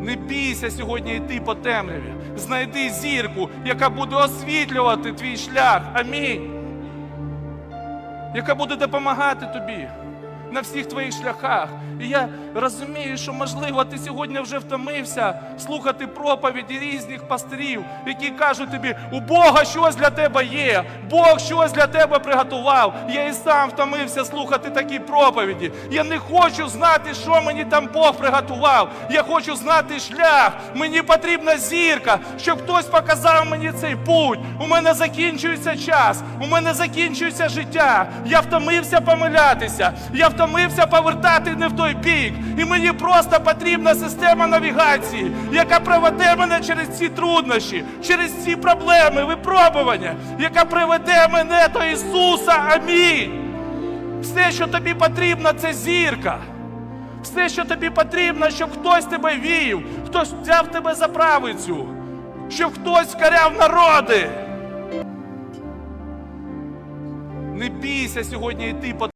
Не бійся сьогодні йти по темряві. Знайди зірку, яка буде освітлювати твій шлях. Амінь. Яка буде допомагати тобі на всіх твоїх шляхах. І я розумію, що можливо ти сьогодні вже втомився слухати проповіді різних пастирів, які кажуть тобі, у Бога щось для тебе є, Бог щось для тебе приготував. Я і сам втомився слухати такі проповіді. Я не хочу знати, що мені там Бог приготував. Я хочу знати шлях. Мені потрібна зірка, щоб хтось показав мені цей путь. У мене закінчується час, у мене закінчується життя. Я втомився помилятися, я втомився повертати не в той бік. І мені просто потрібна система навігації, яка проведе мене через ці труднощі, через ці проблеми, випробування, яка приведе мене до Ісуса. Амінь. Все, що тобі потрібно, це зірка. Все, що тобі потрібно, щоб хтось тебе вів, хтось взяв тебе за правицю, щоб хтось скаряв народи. Не бійся сьогодні йти по